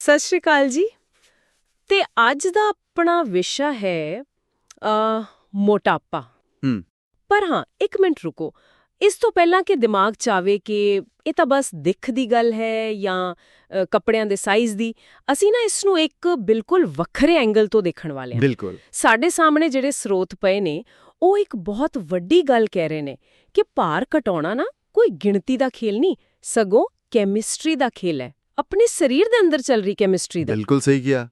ਸਤਿ ਸ਼੍ਰੀ ਅਕਾਲ ਜੀ। ਤੇ ਅੱਜ ਦਾ ਆਪਣਾ ਵਿਸ਼ਾ ਹੈ ਅ ਮੋਟਾਪਾ। ਹੂੰ। ਪਰ ਹਾਂ ਇੱਕ ਮਿੰਟ ਰੁਕੋ। ਇਸ ਤੋਂ ਪਹਿਲਾਂ ਕਿ ਦਿਮਾਗ ਚਾਵੇ ਕਿ ਇਹ ਤਾਂ ਬਸ ਦਿੱਖ ਦੀ ਗੱਲ ਹੈ ਜਾਂ ਅ, ਕੱਪੜਿਆਂ ਦੇ ਸਾਈਜ਼ ਦੀ ਅਸੀਂ ਨਾ ਇਸ ਨੂੰ ਇੱਕ ਬਿਲਕੁਲ ਵੱਖਰੇ ਐਂਗਲ ਤੋਂ ਦੇਖਣ ਵਾਲੇ ਹਾਂ। ਬਿਲਕੁਲ। ਸਾਡੇ ਸਾਹਮਣੇ ਜਿਹੜੇ ਸਰੋਤ ਪਏ ਨੇ ਉਹ ਇੱਕ ਬਹੁਤ ਵੱਡੀ ਗੱਲ ਕਹਿ ਰਹੇ ਨੇ ਕਿ ਭਾਰ ਘਟਾਉਣਾ ਨਾ ਕੋਈ ਗਿਣਤੀ ਦਾ ਖੇਲ ਨਹੀਂ ਸਗੋਂ ਕੈਮਿਸਟਰੀ ਦਾ ਖੇਲ ਹੈ। ਆਪਣੇ ਸਰੀਰ ਦੇ ਅੰਦਰ ਚੱਲ ਰਹੀ ਕੈਮਿਸਟਰੀ ਦਾ। ਬਿਲਕੁਲ ਸਹੀ ਕਿਹਾ।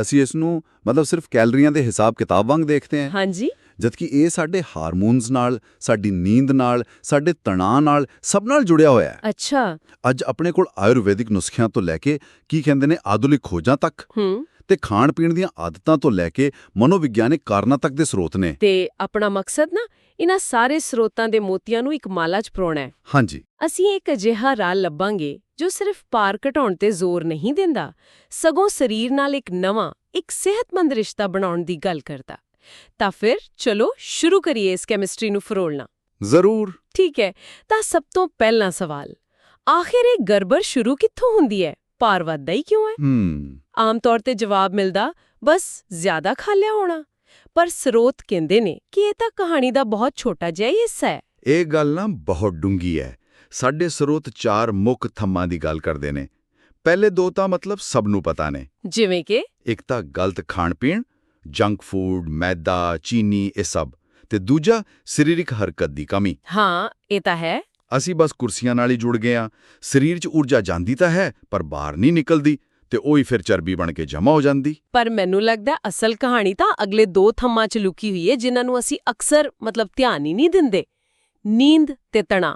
ਅਸੀਂ ਇਸ ਨੂੰ ਮਤਲਬ ਸਿਰਫ ਕੈਲਰੀਆਂ ਦੇ ਹਿਸਾਬ ਕਿਤਾਬ ਵਾਂਗ ਦੇਖਦੇ ਹਾਂ। ਹਾਂਜੀ। ਜਦਕਿ ਇਹ ਸਾਡੇ ਹਾਰਮੋਨਸ ਨਾਲ ਸਾਡੀ ਨੀਂਦ ਨਾਲ ਸਾਡੇ ਤਣਾਅ ਨਾਲ ਸਭ ਨਾਲ ਜੁੜਿਆ ਹੋਇਆ ਹੈ। ਅੱਛਾ। ਅੱਜ ਆਪਣੇ ਕੋਲ ਆਯੁਰਵੈਦਿਕ ਨੁਸਖਿਆਂ ਤੋਂ ਲੈ ਕੇ ਕੀ ਕਹਿੰਦੇ ਨੇ ਆਧੁਨਿਕ ਖੋਜਾਂ ਤੱਕ ਹੂੰ। ਤੇ ਖਾਣ ਪੀਣ ਦੀਆਂ ਆਦਤਾਂ ਤੋਂ ਲੈ ਕੇ ਮਨੋਵਿਗਿਆਨਿਕ ਕਾਰਨਾਂ ਤੱਕ ਦੇ ਸਰੋਤ ਨੇ। ਤੇ ਆਪਣਾ ਮਕਸਦ ਨਾ ਇਹਨਾਂ ਸਾਰੇ ਸਰੋਤਾਂ ਦੇ ਮੋਤੀਆਂ ਨੂੰ ਇੱਕ ਮਾਲਾ 'ਚ ਪਰੋਣਾ ਹੈ। ਹਾਂਜੀ। ਅਸੀਂ ਇੱਕ ਅਜਿਹਾ ਰਾਹ ਲੱਭਾਂਗੇ ਜੋ ਸਿਰਫ ਭਾਰ ਘਟਾਉਣ ਤੇ ਜ਼ੋਰ ਨਹੀਂ ਦਿੰਦਾ ਸਗੋਂ ਸਰੀਰ ਨਾਲ ਇੱਕ ਨਵਾਂ ਇੱਕ ਸਿਹਤਮੰਦ ਰਿਸ਼ਤਾ ਬਣਾਉਣ ਦੀ ਗੱਲ ਕਰਦਾ। ਤਾਂ ਫਿਰ ਚਲੋ ਸ਼ੁਰੂ ਕਰੀਏ ਇਸ ਕੈਮਿਸਟਰੀ ਨੂੰ ਫਰੋਲਣਾ। ਜ਼ਰੂਰ। ਠੀਕ ਹੈ ਤਾਂ ਸਭ ਤੋਂ ਪਹਿਲਾ ਸਵਾਲ ਆਖਿਰ ਇਹ ਗੜਬੜ ਸ਼ੁਰੂ ਕਿੱਥੋਂ ਹੁੰਦੀ ਹੈ? ਭਾਰ ਵੱਧਦਾ ਹੀ ਕਿਉਂ ਹੈ? ਹੂੰ। ਆਮ ਤੌਰ ਤੇ ਜਵਾਬ ਮਿਲਦਾ ਬਸ ਜ਼ਿਆਦਾ ਖਾ ਲਿਆ ਹੋਣਾ। ਪਰ ਸਰੋਤ ਕਹਿੰਦੇ ਨੇ ਕਿ ਇਹ ਤਾਂ ਕਹਾਣੀ ਦਾ ਬਹੁਤ ਛੋਟਾ ਜਿਹਾ ਹਿੱਸਾ ਹੈ। ਇਹ ਗੱਲ ਨਾ ਬਹੁਤ ਡੂੰਗੀ ਹੈ। ਸਾਡੇ ਸਰੋਤ ਚਾਰ ਮੁੱਖ ਥੰਮਾਂ ਦੀ ਗੱਲ ਕਰਦੇ ਨੇ। ਪਹਿਲੇ ਦੋ ਤਾਂ ਮਤਲਬ ਸਭ ਨੂੰ ਪਤਾ ਨੇ। ਜਿਵੇਂ ਕਿ? ਇੱਕ ਤਾਂ ਗਲਤ ਖਾਣ ਪੀਣ ਜੰਕ ਫੂਡ ਮੈਦਾ ਚੀਨੀ ਇਹ ਸਭ। ਤੇ ਦੂਜਾ ਸਰੀਰਕ ਹਰਕਤ ਦੀ ਕਮੀ। ਹਾਂ ਇਹ ਤਾਂ ਹੈ। ਅਸੀਂ ਬਸ ਕੁਰਸੀਆਂ ਨਾਲ ਹੀ ਜੁੜ ਗਏ ਆ ਸਰੀਰ 'ਚ ਊਰਜਾ ਜਾਂਦੀ ਤਾਂ ਹੈ ਪਰ ਬਾਹਰ ਨਹੀਂ ਨਿਕਲਦੀ। ਤੇ ਉਹੀ ਫਿਰ ਚਰਬੀ ਬਣ ਕੇ ਜਮ੍ਹਾਂ ਹੋ ਜਾਂਦੀ। ਪਰ ਮੈਨੂੰ ਲੱਗਦਾ ਅਸਲ ਕਹਾਣੀ ਤਾਂ ਅਗਲੇ ਦੋ ਥੰਮਾਂ 'ਚ ਲੁਕੀ ਹੋਈ ਹੈ ਜਿਨ੍ਹਾਂ ਨੂੰ ਅਸੀਂ ਅਕਸਰ ਮਤਲਬ ਧਿਆਨ ਹੀ ਨਹੀਂ ਦਿੰਦੇ। ਨੀਂਦ ਤੇ ਤਣਾਅ।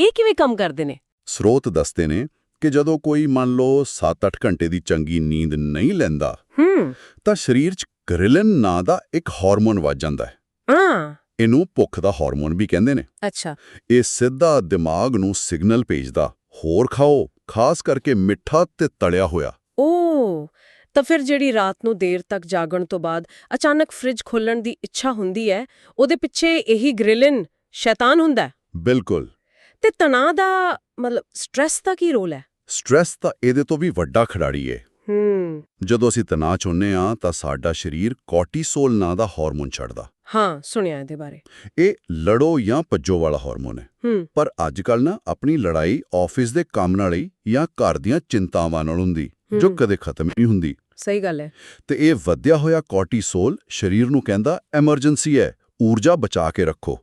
ਇਹ ਕਿਵੇਂ ਕੰਮ ਕਰਦੇ ਨੇ? ਸਰੋਤ ਦੱਸਦੇ ਨੇ ਕਿ ਜਦੋਂ ਕੋਈ ਮੰਨ ਲਓ 7-8 ਘੰਟੇ ਦੀ ਚੰਗੀ ਨੀਂਦ ਨਹੀਂ ਲੈਂਦਾ ਹੂੰ। ਤਾਂ ਸਰੀਰ 'ਚ ਗ੍ਰਿਲਿਨ ਨਾਂ ਦਾ ਇੱਕ ਹਾਰਮੋਨ ਵੱਜ ਜਾਂਦਾ ਹੈ। ਹਾਂ। ਇਹਨੂੰ ਭੁੱਖ ਦਾ ਹਾਰਮੋਨ ਵੀ ਕਹਿੰਦੇ ਨੇ। ਅੱਛਾ। ਇਹ ਸਿੱਧਾ ਦਿਮਾਗ ਨੂੰ ਸਿਗਨਲ ਭੇਜਦਾ ਹੋਰ ਖਾਓ ਖਾਸ ਕਰਕੇ ਮਿੱਠਾ ਤੇ ਤਲਿਆ ਹੋਇਆ। ਓ ਤਾਂ ਫਿਰ ਜਿਹੜੀ ਰਾਤ ਨੂੰ ਦੇਰ ਤੱਕ ਜਾਗਣ ਤੋਂ ਬਾਅਦ ਅਚਾਨਕ ਫ੍ਰਿਜ ਖੋਲਣ ਦੀ ਇੱਛਾ ਹੁੰਦੀ ਹੈ ਉਹਦੇ ਪਿੱਛੇ ਇਹੀ ਗ੍ਰਿਲਿਨ ਸ਼ੈਤਾਨ ਹੁੰਦਾ ਹੈ। ਬਿਲਕੁਲ। ਤੇ ਤਣਾਅ ਦਾ ਮਤਲਬ ਸਟ੍ਰੈਸ ਦਾ ਕੀ ਰੋਲ ਹੈ? ਸਟ੍ਰੈਸ ਤਾਂ ਇਹਦੇ ਤੋਂ ਵੀ ਵੱਡਾ ਖਿਡਾਰੀ ਏ। ਹੂੰ। ਜਦੋਂ ਅਸੀਂ ਤਣਾਅ 'ਚ ਹੁੰਨੇ ਆ ਤਾਂ ਸਾਡਾ ਸਰੀਰ ਕੋਰਟੀਸੋਲ ਨਾਂ ਦਾ ਹਾਰਮੋਨ ਛੱਡਦਾ। ਹਾਂ ਸੁਣਿਆ ਇਹਦੇ ਬਾਰੇ। ਇਹ ਲੜੋ ਜਾਂ ਭੱਜੋ ਵਾਲਾ ਹਾਰਮੋਨ ਹੈ। ਹੂੰ। ਪਰ ਅੱਜ ਕੱਲ ਨਾ ਆਪਣੀ ਲੜਾਈ ਆਫਿਸ ਦੇ ਕੰਮ ਨਾਲ ਹੀ ਜਾਂ ਘਰ ਦੀਆਂ ਚਿੰਤਾਵਾਂ ਨਾਲ ਹੁੰਦੀ। ਜੋ। ਕਦੇ ਖਤਮ ਨਹੀਂ ਹੁੰਦੀ। ਸਹੀ ਗੱਲ ਹੈ। ਤੇ ਇਹ ਵਧਿਆ ਹੋਇਆ ਕੋਰਟੀਸੋਲ ਸਰੀਰ ਨੂੰ ਕਹਿੰਦਾ ਐਮਰਜੈਂਸੀ ਹੈ ਊਰਜਾ ਬਚਾ ਕੇ ਰੱਖੋ।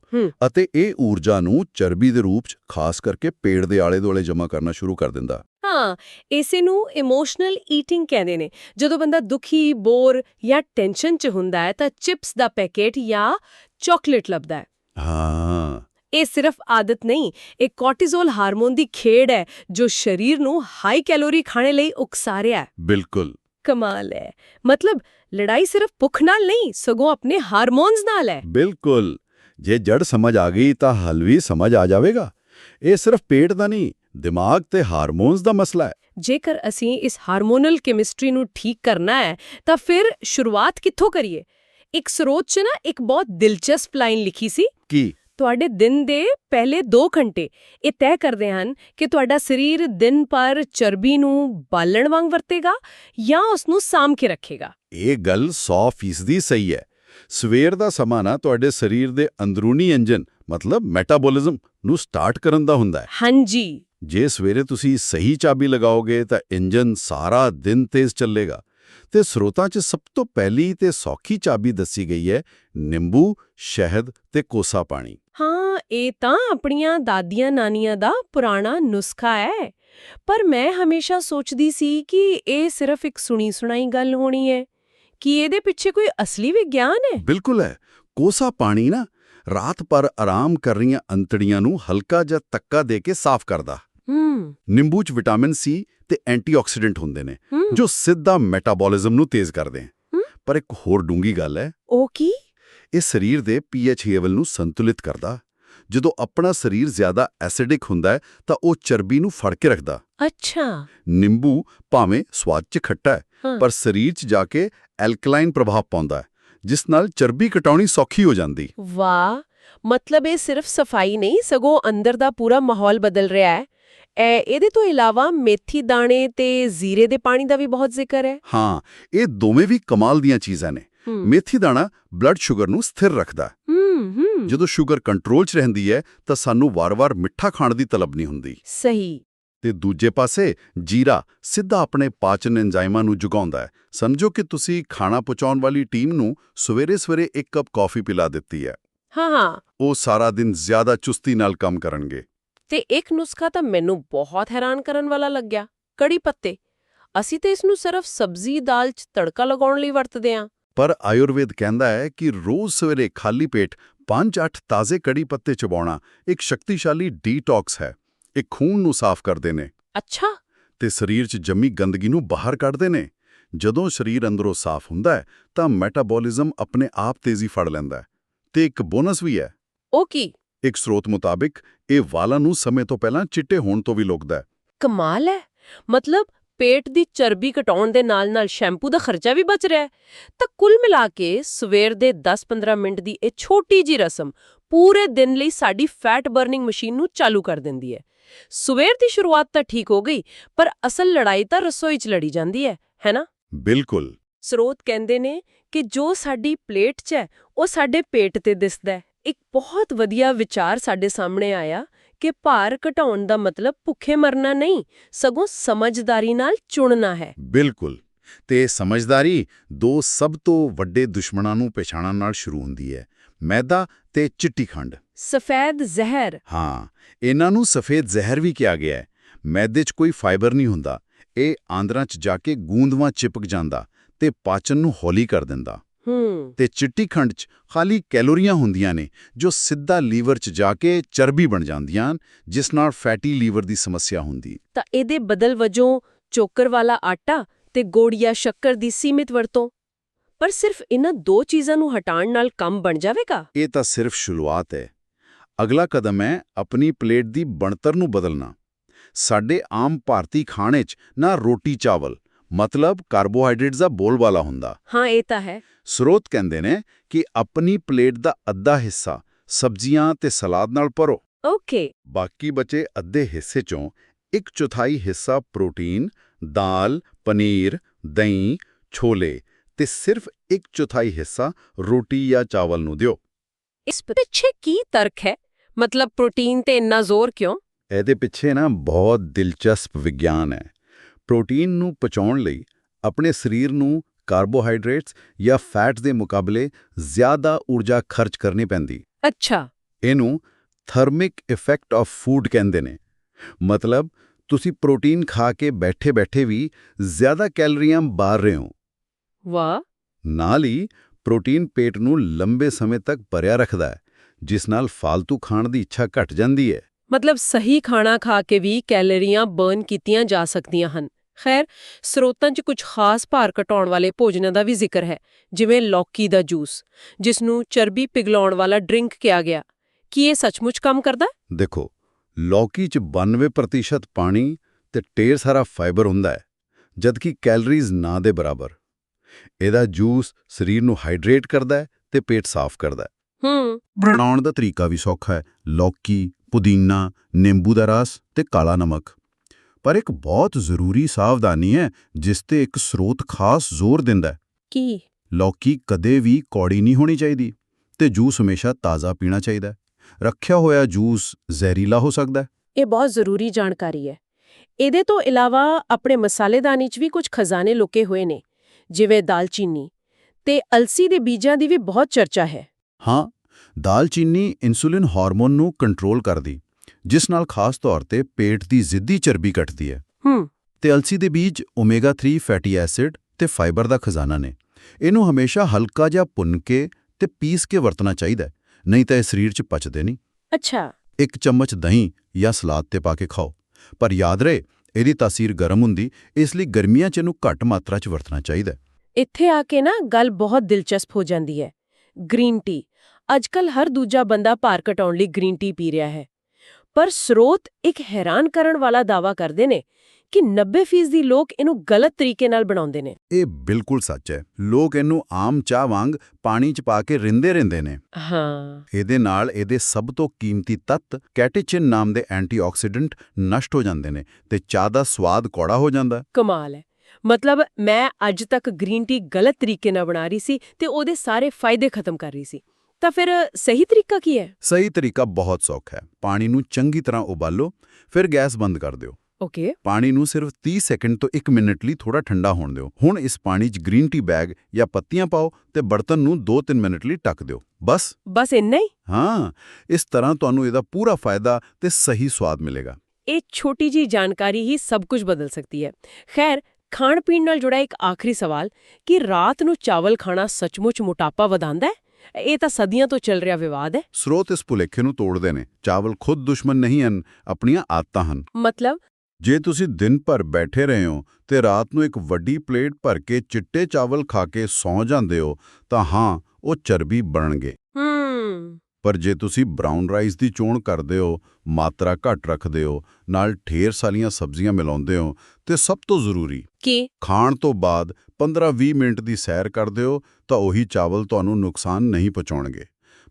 ਅਤੇ ਇਹ ਊਰਜਾ ਨੂੰ ਚਰਬੀ ਦੇ ਰੂਪ 'ਚ ਖਾਸ ਕਰਕੇ ਪੇਟ ਦੇ ਆਲੇ-ਦੁਆਲੇ ਜਮ੍ਹਾਂ ਕਰਨਾ ਸ਼ੁਰੂ ਕਰ ਦਿੰਦਾ। ਹਾਂ ਇਸੇ ਨੂੰ ਇਮੋਸ਼ਨਲ ਈਟਿੰਗ ਕਹਿੰਦੇ ਨੇ। ਜਦੋਂ ਬੰਦਾ ਦੁਖੀ ਬੋਰ ਜਾਂ ਟੈਨਸ਼ਨ 'ਚ ਹੁੰਦਾ ਹੈ ਤਾਂ ਚਿਪਸ ਦਾ ਪੈਕੇਟ ਜਾਂ ਚਾਕਲੇਟ ਲੱਭਦਾ ਹੈ। ਹਾਂ। ਇਹ ਸਿਰਫ ਆਦਤ ਨਹੀਂ ਇਹ ਕੋਰਟੀਜ਼ੋਲ ਹਾਰਮੋਨ ਦੀ ਖੇਡ ਹੈ ਜੋ ਸਰੀਰ ਨੂੰ ਹਾਈ ਕੈਲੋਰੀ ਖਾਣੇ ਲਈ ਉਕਸਾ ਰਿਹਾ ਹੈ। ਬਿਲਕੁਲ। ਕਮਾਲ ਹੈ। ਮਤਲਬ ਲੜਾਈ ਸਿਰਫ ਭੁੱਖ ਨਾਲ ਨਹੀਂ ਸਗੋਂ ਆਪਣੇ ਹਾਰਮੋਨਸ ਨਾਲ ਹੈ। ਬਿਲਕੁਲ। ਜੇ ਜੜ ਸਮਝ ਆ ਗਈ ਤਾਂ ਹੱਲ ਵੀ ਸਮਝ ਆ ਜਾਵੇਗਾ। ਇਹ ਸਿਰਫ ਪੇਟ ਦਾ ਨਹੀਂ ਦਿਮਾਗ ਤੇ ਹਾਰਮੋਨਸ ਦਾ ਮਸਲਾ ਹੈ। ਜੇਕਰ ਅਸੀਂ ਇਸ ਹਾਰਮੋਨਲ ਕੈਮਿਸਟਰੀ ਨੂੰ ਠੀਕ ਕਰਨਾ ਹੈ ਤਾਂ ਫਿਰ ਸ਼ੁਰੂਆਤ ਕਿੱਥੋਂ ਕਰੀਏ? ਇੱਕ ਸਰੋਤ 'ਚ ਨਾ ਇੱਕ ਬਹੁਤ ਦਿਲਚਸਪ ਲਾਈਨ ਲਿਖੀ ਸੀ। ਕੀ? ਤੁਹਾਡੇ ਦਿਨ ਦੇ ਪਹਿਲੇ 2 ਘੰਟੇ ਇਹ ਤੈਅ ਕਰਦੇ ਹਨ ਕਿ ਤੁਹਾਡਾ ਸਰੀਰ ਦਿਨ ਪਰ ਚਰਬੀ ਨੂੰ ਬਾਲਣ ਵਾਂਗ ਵਰਤੇਗਾ ਜਾਂ ਉਸ ਨੂੰ ਸਾਂਭ ਕੇ ਰੱਖੇਗਾ। ਇਹ ਗੱਲ 100% ਸਹੀ ਹੈ। ਸਵੇਰ ਦਾ ਸਮਾਂ ਨਾ ਤੁਹਾਡੇ ਸਰੀਰ ਦੇ ਅੰਦਰੂਨੀ ਇੰਜਨ ਮਤਲਬ ਮੈਟਾਬੋਲਿਜ਼ਮ ਨੂੰ ਸਟਾਰਟ ਕਰਨ ਦਾ ਹੁੰਦਾ ਹੈ। ਹਾਂਜੀ। ਜੇ ਸਵੇਰੇ ਤੁਸੀਂ ਸਹੀ ਚਾਬੀ ਲਗਾਓਗੇ ਤਾਂ ਇੰਜਨ ਸਾਰਾ ਦਿਨ ਤੇਜ਼ ਚੱਲੇਗਾ। ਤੇ ਸਰੋਤਾਂ 'ਚ ਸਭ ਤੋਂ ਪਹਿਲੀ ਤੇ ਸੌਖੀ ਚਾਬੀ ਦੱਸੀ ਗਈ ਹੈ ਨਿੰਬੂ ਸ਼ਹਿਦ ਤੇ ਕੋਸਾ ਪਾਣੀ। ਹਾਂ ਇਹ ਤਾਂ ਆਪਣੀਆਂ ਦਾਦੀਆਂ ਨਾਨੀਆਂ ਦਾ ਪੁਰਾਣਾ ਨੁਸਖਾ ਹੈ। ਪਰ ਮੈਂ ਹਮੇਸ਼ਾ ਸੋਚਦੀ ਸੀ ਕਿ ਇਹ ਸਿਰਫ ਇੱਕ ਸੁਣੀ ਸੁਣਾਈ ਗੱਲ ਹੋਣੀ ਹੈ। ਕਿ ਇਹਦੇ ਪਿੱਛੇ ਕੋਈ ਅਸਲੀ ਵਿਗਿਆਨ ਹੈ? ਬਿਲਕੁਲ ਹੈ। ਕੋਸਾ ਪਾਣੀ ਨਾ ਰਾਤ ਪਰ ਆਰਾਮ ਕਰ ਰਹੀਆਂ ਅੰਤੜੀਆਂ ਨੂੰ ਹਲਕਾ ਜਿਹਾ ਤੱਕਾ ਦੇ ਕੇ ਸਾਫ਼ ਕਰਦਾ। ਹੂੰ। ਨਿੰਬੂ 'ਚ ਵਿਟਾਮਿਨ ਸੀ ਤੇ ਐਂਟੀਆਕਸੀਡੈਂਟ ਹੁੰਦੇ ਨੇ ਜੋ ਸਿੱਧਾ ਮੈਟਾਬੋਲਿਜ਼ਮ ਨੂੰ ਤੇਜ਼ ਕਰਦੇ ਹਨ। ਪਰ ਇੱਕ ਹੋਰ ਡੂੰਗੀ ਗੱਲ ਹੈ। ਉਹ ਕੀ? ਇਹ ਸਰੀਰ ਦੇ ਪੀਐਚ ਲੈਵਲ ਨੂੰ ਸੰਤੁਲਿਤ ਕਰਦਾ। ਜਦੋਂ ਆਪਣਾ ਸਰੀਰ ਜ਼ਿਆਦਾ ਐਸਿਡਿਕ ਹੁੰਦਾ ਹੈ ਤਾਂ ਉਹ ਚਰਬੀ ਨੂੰ ਫੜ ਕੇ ਰੱਖਦਾ। ਅੱਛਾ। ਨਿੰਬੂ ਭਾਵੇਂ ਸਵਾਦ 'ਚ ਖੱਟਾ ਹੈ। ਪਰ ਸਰੀਰ 'ਚ ਜਾ ਕੇ ਐਲਕਲਾਈਨ ਪ੍ਰਭਾਵ ਪਾਉਂਦਾ ਹੈ ਜਿਸ ਨਾਲ ਚਰਬੀ ਘਟਾਉਣੀ ਸੌਖੀ ਹੋ ਜਾਂਦੀ। ਵਾਹ! ਮਤਲਬ ਇਹ ਸਿਰਫ ਸਫ਼ਾਈ ਨਹੀਂ ਸਗੋਂ ਅੰਦਰ ਦਾ ਪੂਰਾ ਮਾਹੌਲ ਬਦਲ ਰਿਹਾ ਹੈ। ਇਹਦੇ ਤੋਂ ਇਲਾਵਾ ਮੇਥੀ ਦਾਣੇ ਤੇ ਜ਼ੀਰੇ ਦੇ ਪਾਣੀ ਦਾ ਵੀ ਬਹੁਤ ਜ਼ਿਕਰ ਹੈ? ਹਾਂ ਇਹ ਦੋਵੇਂ ਵੀ ਕਮਾਲ ਦੀਆਂ ਚੀਜ਼ਾਂ ਨੇ। ਮੇਥੀ ਦਾਣਾ ਬਲੱਡ ਸ਼ੂਗਰ ਨੂੰ ਸਥਿਰ ਰੱਖਦਾ ਹੈ। ਹੂੰ ਹੂੰ। ਜਦੋਂ ਸ਼ੂਗਰ ਕੰਟਰੋਲ 'ਚ ਰਹਿੰਦੀ ਹੈ ਤਾਂ ਸਾਨੂੰ ਵਾਰ-ਵਾਰ ਮਿੱਠਾ ਖਾਣ ਦੀ ਤਲਬ ਨਹੀਂ ਹੁੰਦੀ। ਸਹੀ। ਤੇ ਦੂਜੇ ਪਾਸੇ ਜੀਰਾ ਸਿੱਧਾ ਆਪਣੇ ਪਾਚਨ ਐਂਜ਼ਾਈਮਾਂ ਨੂੰ ਜਗਾਉਂਦਾ ਹੈ। ਸਮਝੋ ਕਿ ਤੁਸੀਂ ਖਾਣਾ ਪਹੁੰਚਾਉਣ ਵਾਲੀ ਟੀਮ ਨੂੰ ਸਵੇਰੇ-ਸਵੇਰੇ ਇੱਕ ਕੱਪ ਕੌਫੀ ਪਿਲਾ ਦਿੱਤੀ ਹੈ। ਹਾਂ ਹਾਂ। ਉਹ ਸਾਰਾ ਦਿਨ ਜ਼ਿਆਦਾ ਚੁਸਤੀ ਨਾਲ ਕੰਮ ਕਰਨਗੇ। ਤੇ ਇੱਕ ਨੁਸਖਾ ਤਾਂ ਮੈਨੂੰ ਬਹੁਤ ਹੈਰਾਨ ਕਰਨ ਵਾਲਾ ਲੱਗਿਆ ਕੜੀ ਪੱਤੇ। ਅਸੀਂ ਤੇ ਇਸ ਨੂੰ ਸਿਰਫ ਸਬਜ਼ੀ ਦਾਲ 'ਚ ਤੜਕਾ ਲਗਾਉਣ ਲਈ ਵਰਤਦੇ ਹਾਂ ਪਰ ਆਯੁਰਵੇਦ ਕਹਿੰਦਾ ਹੈ ਕਿ ਰੋਜ਼ ਸਵੇਰੇ ਖਾਲੀ ਪੇਟ 5-8 ਤਾਜ਼ੇ ਕੜੀ ਪੱਤੇ ਚਬਾਉਣਾ ਇੱਕ ਸ਼ਕਤੀਸ਼ਾਲੀ ਡੀਟੌਕਸ ਹੈ। ਇਹ ਖੂਨ ਨੂੰ ਸਾਫ਼ ਕਰਦੇ ਨੇ। ਅੱਛਾ। ਤੇ ਸਰੀਰ 'ਚ ਜੰਮੀ ਗੰਦਗੀ ਨੂੰ ਬਾਹਰ ਕੱਢਦੇ ਨੇ। ਜਦੋਂ ਸਰੀਰ ਅੰਦਰੋਂ ਸਾਫ਼ ਹੁੰਦਾ ਹੈ ਤਾਂ ਮੈਟਾਬੋਲਿਜ਼ਮ ਆਪਣੇ ਆਪ ਤੇਜ਼ੀ ਫੜ ਲੈਂਦਾ ਹੈ। ਤੇ ਇੱਕ ਬੋਨਸ ਵੀ ਹੈ। ਉਹ ਕੀ? ਇੱਕ ਸਰੋਤ ਮੁਤਾਬਿਕ ਇਹ ਵਾਲਾਂ ਨੂੰ ਸਮੇਂ ਤੋਂ ਪਹਿਲਾਂ ਚਿੱਟੇ ਹੋਣ ਤੋਂ ਵੀ ਰੋਕਦਾ ਹੈ। ਕਮਾਲ ਹੈ! ਮਤਲਬ ਪੇਟ ਦੀ ਚਰਬੀ ਘਟਾਉਣ ਦੇ ਨਾਲ-ਨਾਲ ਸ਼ੈਂਪੂ ਦਾ ਖਰਚਾ ਵੀ ਬਚ ਰਿਹਾ ਹੈ। ਤਾਂ ਕੁੱਲ ਮਿਲਾ ਕੇ ਸਵੇਰ ਦੇ 10-15 ਮਿੰਟ ਦੀ ਇਹ ਛੋਟੀ ਜੀ ਰਸਮ ਪੂਰੇ ਦਿਨ ਲਈ ਸਾਡੀ ਫੈਟ ਬਰਨਿੰਗ ਮਸ਼ੀਨ ਨੂੰ ਚਾਲੂ ਕਰ ਦਿੰਦੀ ਹੈ। ਸਵੇਰ ਦੀ ਸ਼ੁਰੂਆਤ ਤਾਂ ਠੀਕ ਹੋ ਗਈ ਪਰ ਅਸਲ ਲੜਾਈ ਤਾਂ ਰਸੋਈ 'ਚ ਲੜੀ ਜਾਂਦੀ ਹੈ ਹੈਨਾ ਬਿਲਕੁਲ। ਸਰੋਤ ਕਹਿੰਦੇ ਨੇ ਕਿ ਜੋ ਸਾਡੀ ਪਲੇਟ 'ਚ ਹੈ ਉਹ ਸਾਡੇ ਪੇਟ ਤੇ ਦਿਸਦਾ ਹੈ। ਇੱਕ ਬਹੁਤ ਵਧੀਆ ਵਿਚਾਰ ਸਾਡੇ ਸਾਹਮਣੇ ਆਇਆ ਕਿ ਭਾਰ ਘਟਾਉਣ ਦਾ ਮਤਲਬ ਭੁੱਖੇ ਮਰਨਾ ਨਹੀਂ ਸਗੋਂ ਸਮਝਦਾਰੀ ਨਾਲ ਚੁਣਨਾ ਹੈ। ਬਿਲਕੁਲ। ਤੇ ਸਮਝਦਾਰੀ ਦੋ ਸਭ ਤੋਂ ਵੱਡੇ ਦੁਸ਼ਮਣਾਂ ਨੂੰ ਪਛਾਣਨ ਨਾਲ ਸ਼ੁਰੂ ਹੁੰਦੀ ਹੈ ਮੈਦਾ ਤੇ ਚਿੱਟੀ ਖੰਡ। ਸਫੈਦ ਜ਼ਹਿਰ। ਹਾਂ ਇਹਨਾਂ ਨੂੰ ਸਫੇਦ ਜ਼ਹਿਰ ਵੀ ਕਿਹਾ ਗਿਆ ਹੈ। ਮੈਦੇ 'ਚ ਕੋਈ ਫਾਈਬਰ ਨਹੀਂ ਹੁੰਦਾ ਇਹ ਆਂਦਰਾਂ 'ਚ ਜਾ ਕੇ ਗੂੰਦਵਾਂ ਚਿਪਕ ਜਾਂਦਾ ਤੇ ਪਾਚਨ ਨੂੰ ਹੌਲੀ ਕਰ ਦਿੰਦਾ। ਹੂੰ। ਤੇ ਚਿੱਟੀ ਖੰਡ 'ਚ ਖਾਲੀ ਕੈਲੋਰੀਆਂ ਹੁੰਦੀਆਂ ਨੇ ਜੋ ਸਿੱਧਾ ਲੀਵਰ 'ਚ ਜਾ ਕੇ ਚਰਬੀ ਬਣ ਜਾਂਦੀਆਂ ਜਿਸ ਨਾਲ ਫੈਟੀ ਲੀਵਰ ਦੀ ਸਮੱਸਿਆ ਹੁੰਦੀ ਤਾਂ ਇਹਦੇ ਬਦਲ ਵਜੋਂ ਚੋਕਰ ਵਾਲਾ ਆਟਾ ਤੇ ਗੁੜ ਜਾਂ ਸ਼ੱਕਰ ਦੀ ਸੀਮਿਤ ਵਰਤੋਂ? ਪਰ ਸਿਰਫ ਇਹਨਾਂ ਦੋ ਚੀਜ਼ਾਂ ਨੂੰ ਹਟਾਉਣ ਨਾਲ ਕੰਮ ਬਣ ਜਾਵੇਗਾ? ਇਹ ਤਾਂ ਸਿਰਫ ਸ਼ੁਰੂਆਤ ਹੈ। ਅਗਲਾ ਕਦਮ ਹੈ ਆਪਣੀ ਪਲੇਟ ਦੀ ਬਣਤਰ ਨੂੰ ਬਦਲਣਾ। ਸਾਡੇ ਆਮ ਭਾਰਤੀ ਖਾਣੇ 'ਚ ਨਾ ਰੋਟੀ ਚਾਵਲ ਮਤਲਬ ਕਾਰਬੋਹਾਈਡਰੇਟਸ ਦਾ ਬੋਲਬਾਲਾ ਹੁੰਦਾ। ਹਾਂ ਇਹ ਤਾਂ ਹੈ। ਸਰੋਤ ਕਹਿੰਦੇ ਨੇ ਕਿ ਆਪਣੀ ਪਲੇਟ ਦਾ ਅੱਧਾ ਹਿੱਸਾ ਸਬਜ਼ੀਆਂ ਤੇ ਸਲਾਦ ਨਾਲ ਭਰੋ। ਓਕੇ। ਬਾਕੀ ਬਚੇ ਅੱਧੇ ਹਿੱਸੇ ਚੋਂ ਇੱਕ ਚੌਥਾਈ ਹਿੱਸਾ ਪ੍ਰੋਟੀਨ ਦਾਲ ਪਨੀਰ ਦਹੀਂ ਛੋਲੇ ਤੇ ਸਿਰਫ ਇੱਕ ਚੌਥਾਈ ਹਿੱਸਾ ਰੋਟੀ ਜਾਂ ਚਾਵਲ ਨੂੰ ਦਿਓ। ਇਸ ਪਿੱਛੇ ਕੀ ਤਰਕ ਹੈ? ਮਤਲਬ ਪ੍ਰੋਟੀਨ ਤੇ ਇੰਨਾ ਜ਼ੋਰ ਕਿਉਂ? ਇਹਦੇ ਪਿੱਛੇ ਨਾ ਬਹੁਤ ਦਿਲਚਸਪ ਵਿਗਿਆਨ ਹੈ। ਪ੍ਰੋਟੀਨ ਨੂੰ ਪਚਾਉਣ ਲਈ ਆਪਣੇ ਸਰੀਰ ਨੂੰ ਕਾਰਬੋਹਾਈਡਰੇਟਸ ਜਾਂ ਫੈਟਸ ਦੇ ਮੁਕਾਬਲੇ ਜ਼ਿਆਦਾ ਊਰਜਾ ਖਰਚ ਕਰਨੀ ਪੈਂਦੀ। ਅੱਛਾ। ਇਹਨੂੰ ਥਰਮਿਕ ਇਫੈਕਟ ਆਫ ਫੂਡ ਕਹਿੰਦੇ ਨੇ। ਮਤਲਬ ਤੁਸੀਂ ਪ੍ਰੋਟੀਨ ਖਾ ਕੇ ਬੈਠੇ-ਬੈਠੇ ਵੀ ਜ਼ਿਆਦਾ ਕੈਲਰੀਆਂ ਬਾਹਰ ਰਹੇ ਹੋ। ਵਾਹ। ਨਾਲ ਹੀ ਪ੍ਰੋਟੀਨ ਪੇਟ ਨੂੰ ਲੰਬੇ ਸਮੇਂ ਤੱਕ ਭਰਿਆ ਰੱਖਦਾ ਹੈ ਜਿਸ ਨਾਲ ਫालतू ਖਾਣ ਦੀ ਇੱਛਾ ਘਟ ਜਾਂਦੀ ਹੈ। ਮਤਲਬ ਸਹੀ ਖਾਣਾ ਖਾ ਕੇ ਵੀ ਕੈਲਰੀਆਂ ਬਰਨ ਕੀਤੀਆਂ ਜਾ ਸਕਦੀਆਂ ਹਨ। ਖੈਰ ਸਰੋਤਾਂ 'ਚ ਕੁਝ ਖਾਸ ਭਾਰ ਘਟਾਉਣ ਵਾਲੇ ਭੋਜਨਾਂ ਦਾ ਵੀ ਜ਼ਿਕਰ ਹੈ ਜਿਵੇਂ ਲੌਕੀ ਦਾ ਜੂਸ ਜਿਸ ਨੂੰ ਚਰਬੀ ਪਿਘਲਾਉਣ ਵਾਲਾ ਡਰਿੰਕ ਕਿਹਾ ਗਿਆ। ਕੀ ਇਹ ਸੱਚਮੁੱਚ ਕੰਮ ਕਰਦਾ ਦੇਖੋ ਲੌਕੀ 'ਚ 92% ਪਾਣੀ ਤੇ ਢੇਰ ਸਾਰਾ ਫਾਈਬਰ ਹੁੰਦਾ ਹੈ ਜਦਕਿ ਕੈਲਰੀਜ਼ ਨਾ ਦੇ ਬਰਾਬਰ। ਇਹਦਾ ਜੂਸ ਸਰੀਰ ਨੂੰ ਹਾਈਡਰੇਟ ਕਰਦਾ ਹੈ ਤੇ ਪੇਟ ਸਾਫ਼ ਕਰਦਾ ਹੈ। ਹੂੰ। ਬਣਾਉਣ ਦਾ ਤਰੀਕਾ ਵੀ ਸੌਖਾ ਹੈ ਲੌਕੀ ਪੁਦੀਨਾ ਨਿੰਬੂ ਦਾ ਰਸ ਤੇ ਕਾਲਾ ਨਮਕ। ਪਰ ਇੱਕ ਬਹੁਤ ਜ਼ਰੂਰੀ ਸਾਵਧਾਨੀ ਹੈ ਜਿਸ ਤੇ ਇੱਕ ਸਰੋਤ ਖਾਸ ਜ਼ੋਰ ਦਿੰਦਾ ਹੈ। ਕੀ? ਲੌਕੀ ਕਦੇ ਵੀ ਕੌੜੀ ਨਹੀਂ ਹੋਣੀ ਚਾਹੀਦੀ ਤੇ ਜੂਸ ਹਮੇਸ਼ਾ ਤਾਜ਼ਾ ਪੀਣਾ ਚਾਹੀਦਾ ਹੈ। ਰੱਖਿਆ ਹੋਇਆ ਜੂਸ ਜ਼ਹਿਰੀਲਾ ਹੋ ਸਕਦਾ ਹੈ। ਇਹ ਬਹੁਤ ਜ਼ਰੂਰੀ ਜਾਣਕਾਰੀ ਹੈ। ਇਹਦੇ ਤੋਂ ਇਲਾਵਾ ਆਪਣੇ ਮਸਾਲੇਦਾਨੀ 'ਚ ਵੀ ਕੁਝ ਖਜ਼ਾਨੇ ਲੁਕੇ ਹੋਏ ਨੇ ਜਿਵੇਂ ਦਾਲਚੀਨੀ ਤੇ ਅਲਸੀ ਦੇ ਬੀਜਾਂ ਦੀ ਵੀ ਬਹੁਤ ਚਰਚਾ ਹੈ। ਹਾਂ ਦਾਲਚੀਨੀ ਇਨਸੂਲਿਨ ਹਾਰਮੋਨ ਨੂੰ ਕੰਟਰੋਲ ਕਰਦੀ। ਜਿਸ ਨਾਲ ਖਾਸ ਤੌਰ ਤੇ ਪੇਟ ਦੀ ਜ਼ਿੱਦੀ ਚਰਬੀ ਘਟਦੀ ਹੈ। ਹੂੰ। ਤੇ ਅਲਸੀ ਦੇ ਬੀਜ ਓਮੇਗਾ 3 ਫੈਟੀ ਐਸਿਡ ਤੇ ਫਾਈਬਰ ਦਾ ਖਜ਼ਾਨਾ ਨੇ। ਇਹਨੂੰ ਹਮੇਸ਼ਾ ਹਲਕਾ ਜਿਹਾ ਭੁੰਨ ਕੇ ਤੇ ਪੀਸ ਕੇ ਵਰਤਣਾ ਚਾਹੀਦਾ ਨਹੀਂ ਤਾਂ ਇਹ ਸਰੀਰ 'ਚ ਪਚਦੇ ਨਹੀਂ। ਅੱਛਾ। ਇੱਕ ਚਮਚ ਦਹੀਂ ਜਾਂ ਸਲਾਦ ਤੇ ਪਾ ਕੇ ਖਾਓ। ਪਰ ਯਾਦ ਰਹੇ ਇਹਦੀ ਤਾਸੀਰ ਗਰਮ ਹੁੰਦੀ ਇਸ ਲਈ ਗਰਮੀਆਂ 'ਚ ਇਹਨੂੰ ਘੱਟ ਮਾਤਰਾ 'ਚ ਵਰਤਣਾ ਚਾਹੀਦਾ। ਇੱਥੇ ਆ ਕੇ ਨਾ ਗੱਲ ਬਹੁਤ ਦਿਲਚਸਪ ਹੋ ਜਾਂਦੀ ਹੈ। Green tea. ਅੱਜਕੱਲ ਹਰ ਦੂਜਾ ਬੰਦਾ ਭਾਰ ਘਟਾਉਣ ਲਈ ਗ੍ਰੀਨ ਟੀ ਪੀ ਰਿਹਾ ਹੈ। ਪਰ ਸਰੋਤ ਇੱਕ ਹੈਰਾਨ ਕਰਨ ਵਾਲਾ ਦਾਵਾ ਕਰਦੇ ਨੇ ਕਿ 90% ਦੀ ਲੋਕ ਇਹਨੂੰ ਗਲਤ ਤਰੀਕੇ ਨਾਲ ਬਣਾਉਂਦੇ ਨੇ। ਇਹ ਬਿਲਕੁਲ ਸੱਚ ਹੈ। ਲੋਕ ਇਹਨੂੰ ਆਮ ਚਾਹ ਵਾਂਗ ਪਾਣੀ 'ਚ ਪਾ ਕੇ ਰਿੰਦੇ ਰਹਿੰਦੇ ਨੇ। ਹਾਂ। ਇਹਦੇ ਨਾਲ ਇਹਦੇ ਸਭ ਤੋਂ ਕੀਮਤੀ ਤੱਤ ਕੈਟੇਚਿਨ ਨਾਮ ਦੇ ਐਂਟੀਆਕਸੀਡੈਂਟ ਨਸ਼ਟ ਹੋ ਜਾਂਦੇ ਨੇ ਤੇ ਚਾਹ ਦਾ ਸਵਾਦ ਕੌੜਾ ਹੋ ਜਾਂਦਾ। ਕਮਾਲ ਹੈ। ਮਤਲਬ ਮੈਂ ਅੱਜ ਤੱਕ ਗ੍ਰੀਨ ਟੀ ਗਲਤ ਤਰੀਕੇ ਨਾਲ ਬਣਾ ਰਹੀ ਸੀ ਤੇ ਉਹਦੇ ਸਾਰੇ ਫਾਇਦੇ ਖਤਮ ਕਰ ਰਹੀ ਸੀ। ਤਾਂ ਫਿਰ ਸਹੀ ਤਰੀਕਾ ਕੀ ਹੈ? ਸਹੀ ਤਰੀਕਾ ਬਹੁਤ ਸੌਖਾ ਹੈ। ਪਾਣੀ ਨੂੰ ਚੰਗੀ ਤਰ੍ਹਾਂ ਉਬਾਲੋ ਫਿਰ ਗੈਸ ਬੰਦ ਕਰ ਦਿਓ। ਓਕੇ। ਪਾਣੀ ਨੂੰ ਸਿਰਫ 30 ਸੈਕਿੰਡ ਤੋਂ 1 ਮਿੰਟ ਲਈ ਥੋੜਾ ਠੰਡਾ ਹੋਣ ਦਿਓ। ਹੁਣ ਇਸ ਪਾਣੀ 'ਚ ਗ੍ਰੀਨ ਟੀ ਬੈਗ ਜਾਂ ਪੱਤੀਆਂ ਪਾਓ ਤੇ ਬਰਤਨ ਨੂੰ 2-3 ਮਿੰਟ ਲਈ ਢੱਕ ਦਿਓ। ਬਸ। ਬਸ ਇੰਨਾ ਹੀ? ਹਾਂ। ਇਸ ਤਰ੍ਹਾਂ ਤੁਹਾਨੂੰ ਇਹਦਾ ਪੂਰਾ ਫਾਇਦਾ ਤੇ ਸਹੀ ਸਵਾਦ ਮਿਲੇਗਾ। ਇਹ ਛੋਟੀ ਜੀ ਜਾਣਕਾਰੀ ਹੀ ਸਭ ਕੁਝ ਬਦਲ ਸਕਦੀ ਹੈ। ਖੈਰ ਖਾਣ ਪੀਣ ਨਾਲ ਜੁੜਾ ਇੱਕ ਆਖਰੀ ਸਵਾਲ ਕਿ ਰਾਤ ਨੂੰ ਚਾਵਲ ਖਾਣਾ ਸੱਚਮੁੱਚ ਮੋਟਾਪਾ ਵਧਾਉਂਦਾ ਹੈ? ਇਹ ਤਾਂ ਸਦੀਆਂ ਤੋਂ ਚੱਲ ਰਿਹਾ ਵਿਵਾਦ ਹੈ। ਸਰੋਤ ਇਸ ਭੁਲੇਖੇ ਨੂੰ ਤੋੜਦੇ ਨੇ। ਚਾਵਲ ਖੁਦ ਦੁਸ਼ਮਣ ਨਹੀਂ ਹਨ ਆਪਣੀਆਂ ਆਦਤਾਂ ਹਨ। ਮਤਲਬ? ਜੇ ਤੁਸੀਂ ਦਿਨ ਭਰ ਬੈਠੇ ਰਹੇ ਹੋ ਤੇ ਰਾਤ ਨੂੰ ਇੱਕ ਵੱਡੀ ਪਲੇਟ ਭਰ ਕੇ ਚਿੱਟੇ ਚਾਵਲ ਖਾ ਕੇ ਸੌਂ ਜਾਂਦੇ ਹੋ ਤਾਂ ਹਾਂ ਉਹ ਚਰਬੀ ਬਣਨਗੇ। ਹੂੰ। ਪਰ ਜੇ ਤੁਸੀਂ ਬ੍ਰਾਊਨ ਰਾਈਸ ਦੀ ਚੋਣ ਕਰਦੇ ਹੋ ਮਾਤਰਾ ਘੱਟ ਰੱਖਦੇ ਹੋ ਨਾਲ ਢੇਰ ਸਾਲੀਆਂ ਸਬਜ਼ੀਆਂ ਮਿਲਾਉਂਦੇ ਹੋ ਤੇ ਸਭ ਤੋਂ ਜ਼ਰੂਰੀ ਕੀ? ਖਾਣ ਤੋਂ ਬਾਅਦ 15-20 ਮਿੰਟ ਦੀ ਸੈਰ ਕਰਦੇ ਹੋ ਤਾਂ ਉਹੀ ਚਾਵਲ ਤੁਹਾਨੂੰ ਨੁਕਸਾਨ ਨਹੀਂ ਪਹੁੰਚਾਉਣਗੇ।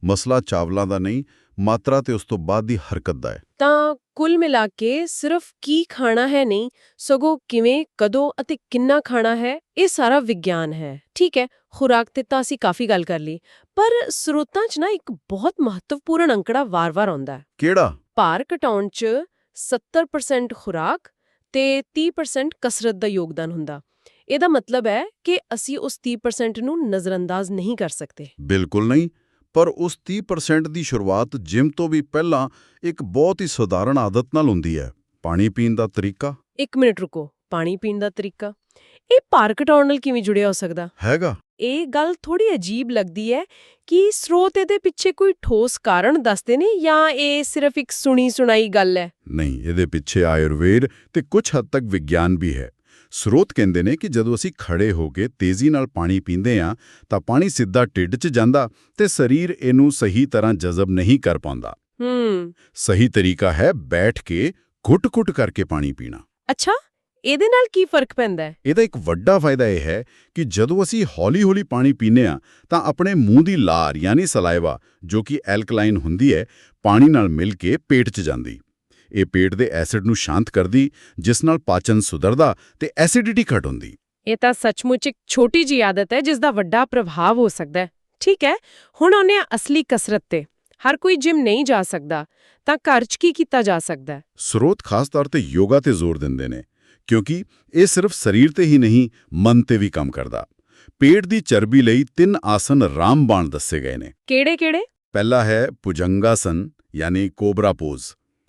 ਮਸਲਾ ਚਾਵਲਾਂ ਦਾ ਨਹੀਂ ਮਾਤਰਾ ਤੇ ਉਸ ਤੋਂ ਬਾਅਦ ਦੀ ਹਰਕਤ ਦਾ ਹੈ। ਤਾਂ ਕੁੱਲ ਮਿਲਾ ਕੇ ਸਿਰਫ ਕੀ ਖਾਣਾ ਹੈ ਨਹੀਂ ਸਗੋਂ ਕਿਵੇਂ ਕਦੋਂ ਅਤੇ ਕਿੰਨਾ ਖਾਣਾ ਹੈ ਇਹ ਸਾਰਾ ਵਿਗਿਆਨ ਹੈ। ਠੀਕ ਹੈ ਖੁਰਾਕ ਤੇ ਤਾਂ ਅਸੀਂ ਕਾਫੀ ਗੱਲ ਕਰ ਲਈ ਪਰ ਸਰੋਤਾਂ 'ਚ ਨਾ ਇੱਕ ਬਹੁਤ ਮਹੱਤਵਪੂਰਨ ਅੰਕੜਾ ਵਾਰ-ਵਾਰ ਆਉਂਦਾ ਹੈ। ਕਿਹੜਾ? ਭਾਰ ਘਟਾਉਣ 'ਚ 70% ਖੁਰਾਕ ਤੇ 30% ਕਸਰਤ ਦਾ ਯੋਗਦਾਨ ਹੁੰਦਾ। ਇਹਦਾ ਮਤਲਬ ਹੈ ਕਿ ਅਸੀਂ ਉਸ 30% ਨੂੰ ਨਜ਼ਰਅੰਦਾਜ਼ ਨਹੀਂ ਕਰ ਸਕਦੇ। ਬਿਲਕੁਲ ਨਹੀਂ ਪਰ ਉਸ 30% ਦੀ ਸ਼ੁਰੂਆਤ ਜਿਮ ਤੋਂ ਵੀ ਪਹਿਲਾਂ ਇੱਕ ਬਹੁਤ ਹੀ ਸਧਾਰਨ ਆਦਤ ਨਾਲ ਹੁੰਦੀ ਹੈ। ਪਾਣੀ ਪੀਣ ਦਾ ਤਰੀਕਾ? ਇੱਕ ਮਿੰਟ ਰੁਕੋ ਪਾਣੀ ਪੀਣ ਦਾ ਤਰੀਕਾ? ਇਹ ਭਾਰ ਘਟਾਉਣ ਨਾਲ ਕਿਵੇਂ ਜੁੜਿਆ ਹੋ ਸਕਦਾ? ਹੈਗਾ। ਇਹ ਗੱਲ ਥੋੜੀ ਅਜੀਬ ਲੱਗਦੀ ਹੈ ਕਿ ਸਰੋਤ ਇਹਦੇ ਪਿੱਛੇ ਕੋਈ ਠੋਸ ਕਾਰਨ ਦੱਸਦੇ ਨੇ ਜਾਂ ਇਹ ਸਿਰਫ ਇੱਕ ਸੁਣੀ ਸੁਣਾਈ ਗੱਲ ਹੈ? ਨਹੀਂ ਇਹਦੇ ਪਿੱਛੇ ਆਯੁਰਵੇਦ ਤੇ ਕੁਝ ਹੱਦ ਤੱਕ ਵਿਗਿਆਨ ਵੀ ਹੈ। ਸਰੋਤ ਕਹਿੰਦੇ ਨੇ ਕਿ ਜਦੋਂ ਅਸੀਂ ਖੜੇ ਹੋ ਕੇ ਤੇਜ਼ੀ ਨਾਲ ਪਾਣੀ ਪੀਂਦੇ ਹਾਂ ਤਾਂ ਪਾਣੀ ਸਿੱਧਾ ਢਿੱਡ 'ਚ ਜਾਂਦਾ ਤੇ ਸਰੀਰ ਇਹਨੂੰ ਸਹੀ ਤਰ੍ਹਾਂ ਜਜ਼ਬ ਨਹੀਂ ਕਰ ਪਾਉਂਦਾ। ਹੂੰ। ਸਹੀ ਤਰੀਕਾ ਹੈ ਬੈਠ ਕੇ ਘੁੱਟ-ਘੁੱਟ ਕਰਕੇ ਪਾਣੀ ਪੀਣਾ। ਅੱਛਾ ਇਹਦੇ ਨਾਲ ਕੀ ਫ਼ਰਕ ਪੈਂਦਾ ਹੈ? ਇਹਦਾ ਇੱਕ ਵੱਡਾ ਫਾਇਦਾ ਇਹ ਹੈ ਕਿ ਜਦੋਂ ਅਸੀਂ ਹੌਲੀ-ਹੌਲੀ ਪਾਣੀ ਪੀਂਦੇ ਹਾਂ ਤਾਂ ਆਪਣੇ ਮੂੰਹ ਦੀ ਲਾਰ ਯਾਨੀ ਸਲਾਈਵਾ ਜੋ ਕਿ ਐਲਕਲਾਈਨ ਹੁੰਦੀ ਹੈ ਪਾਣੀ ਨਾਲ ਮਿਲ ਕੇ ਪੇਟ 'ਚ ਜਾਂਦੀ। ਇਹ ਪੇਟ ਦੇ ਐਸਿਡ ਨੂੰ ਸ਼ਾਂਤ ਕਰਦੀ ਜਿਸ ਨਾਲ ਪਾਚਨ ਸੁਧਰਦਾ ਤੇ ਐਸਿਡਿਟੀ ਘਟ ਹੁੰਦੀ। ਇਹ ਤਾਂ ਸੱਚਮੁੱਚ ਇੱਕ ਛੋਟੀ ਜੀ ਆਦਤ ਹੈ ਜਿਸ ਦਾ ਵੱਡਾ ਪ੍ਰਭਾਵ ਹੋ ਸਕਦਾ ਹੈ। ਠੀਕ ਹੈ ਹੁਣ ਹਾਂ ਅਸਲੀ ਕਸਰਤ ਤੇ। ਹਰ ਕੋਈ ਜਿਮ ਨਹੀਂ ਜਾ ਸਕਦਾ ਤਾਂ ਘਰ 'ਚ ਕੀ ਕੀਤਾ ਜਾ ਸਕਦਾ ਸਰੋਤ ਖਾਸ ਤੌਰ ਤੇ ਯੋਗਾ ਤੇ ਜ਼ੋਰ ਦਿੰਦੇ ਨੇ ਕਿਉਂਕਿ ਇਹ ਸਿਰਫ ਸਰੀਰ ਤੇ ਹੀ ਨਹੀਂ ਮਨ ਤੇ ਵੀ ਕੰਮ ਕਰਦਾ। ਪੇਟ ਦੀ ਚਰਬੀ ਲਈ ਤਿੰਨ ਆਸਨ ਰਾਮਬਾਣ ਦੱਸੇ ਗਏ ਨੇ। ਕਿਹੜੇ-ਕਿਹੜੇ? ਪਹਿਲਾ ਹੈ ਭੁਜੰਗਾਸਨ ਯਾਨੀ ਕੋਬਰਾ ਪੋਜ਼।